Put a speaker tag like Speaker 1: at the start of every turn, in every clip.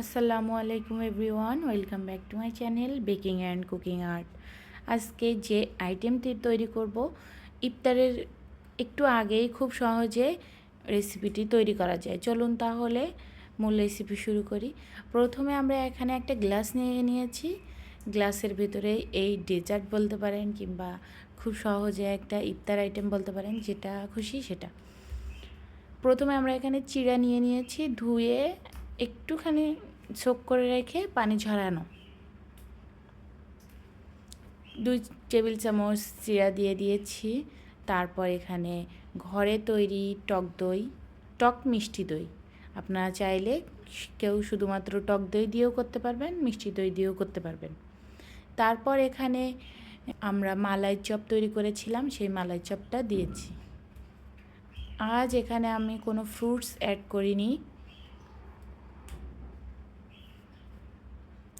Speaker 1: আসসালামু আলাইকুম everyone welcome back to my channel baking and cooking art আজকে যে আইটেমটি তৈরি করব, ইফতারের একটু আগেই খুব সহজে রেসিপিটি তৈরি করা যায়। চলুন তাহলে মূল রেসিপি শুরু করি। প্রথমে আমরা এখানে একটা গ্লাস নিয়ে নিয়েছি। গ্লাসের ভিতরে এই ডেজার্ট বলতে পারেন কিংবা খুব সহজে একটা ইফতার আইটেম বলতে পারেন, যেটা খুশি সেটা। প্রথমে আমরা এখানে চিড়া নিয়ে নিয়েছি, ধুয়ে একটুখানি সোক করে রেখে পানি ঝরানো। দুই টেবিল চামচ চিরা দিয়ে দিয়েছি, তারপর এখানে ঘরে তৈরি টক দই, টক মিষ্টি দই। আপনারা চাইলে কেউ শুধুমাত্র টক দই দিয়েও করতে পারবেন, মিষ্টি দই দিয়েও করতে পারবেন। তারপর এখানে আমরা মালাই চপ তৈরি করেছিলাম, সেই মালাই চপটা দিয়েছি। আজ এখানে আমি কোনো ফ্রুটস অ্যাড করিনি।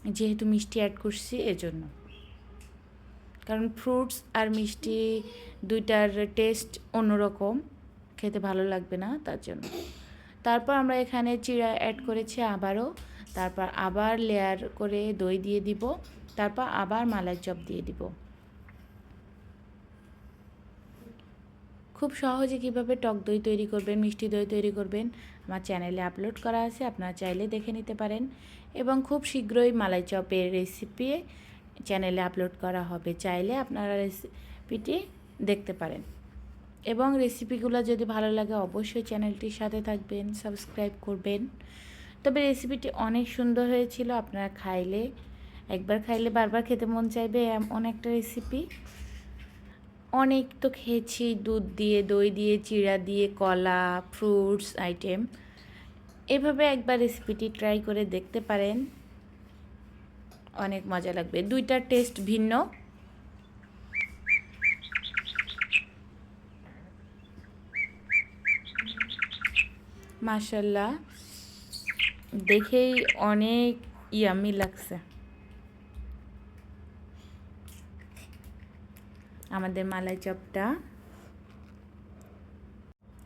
Speaker 1: যেহেতু মিষ্টি অ্যাড করছি, এজন্য। কারণ ফ্রুটস আর মিষ্টি দুইটার টেস্ট অন্যরকম। খেতে ভালো লাগবে না তার জন্য। তারপর আমরা এখানে চিড়া অ্যাড করেছি আবারও। তারপর আবার লেয়ার করে দই দিয়ে দিব। তারপর আবার মালাই চপ দিয়ে দিব। খুব সহজে কীভাবে টক দই তৈরি করবেন, মিষ্টি দই তৈরি করবেন, আমার চ্যানেলে আপলোড করা আছে, আপনারা চাইলে দেখে নিতে পারেন। এবং খুব শীঘ্রই মালাই চপের রেসিপি চ্যানেলে আপলোড করা হবে, চাইলে আপনারা রেসিপিটি দেখতে পারেন। এবং রেসিপিগুলো যদি ভালো লাগে, অবশ্যই চ্যানেলটির সাথে থাকবেন সাবস্ক্রাইব করবেন। তবে রেসিপিটি অনেক সুন্দর হয়েছিল, আপনারা খাইলে, একবার খাইলে বারবার খেতে মন চাইবে এমন একটা রেসিপি অনেক তো খেয়েছি, দুধ দিয়ে, দই দিয়ে, চিড়া দিয়ে, কলা ফ্রুটস আইটেম এভাবে একবার রেসিপিটি ট্রাই করে দেখতে পারেন। অনেক মজা লাগবে। দুইটার টেস্ট ভিন্ন। মাশাল্লাহ, দেখেই অনেক ইয়ামি লাগছে। আমাদের মালাই চপটা।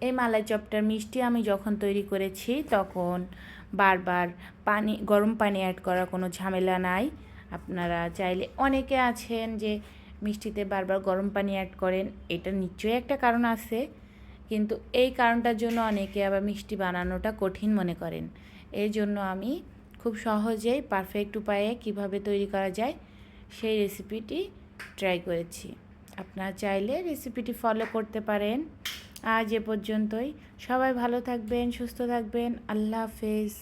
Speaker 1: এই মালাই চপটার মিষ্টি আমি যখন তৈরি করেছি, তখন বারবার পানি, গরম পানি অ্যাড করার কোনো ঝামেলা নাই। আপনারা চাইলে অনেকে আছেন যে মিষ্টিতে বারবার গরম পানি অ্যাড করেন, এটা নিশ্চয়ই একটা কারণ আছে। কিন্তু এই কারণটার জন্য অনেকে আবার মিষ্টি বানানোটা কঠিন মনে করেন। এই জন্য আমি খুব সহজেই পারফেক্ট উপায়ে কীভাবে তৈরি করা যায়, সেই রেসিপিটি ট্রাই করেছি। আপনারা চাইলে রেসিপিটি ফলো করতে পারেন। আজ এ পর্যন্তই। সবাই ভালো থাকবেন, সুস্থ থাকবেন। আল্লাহ হাফেজ।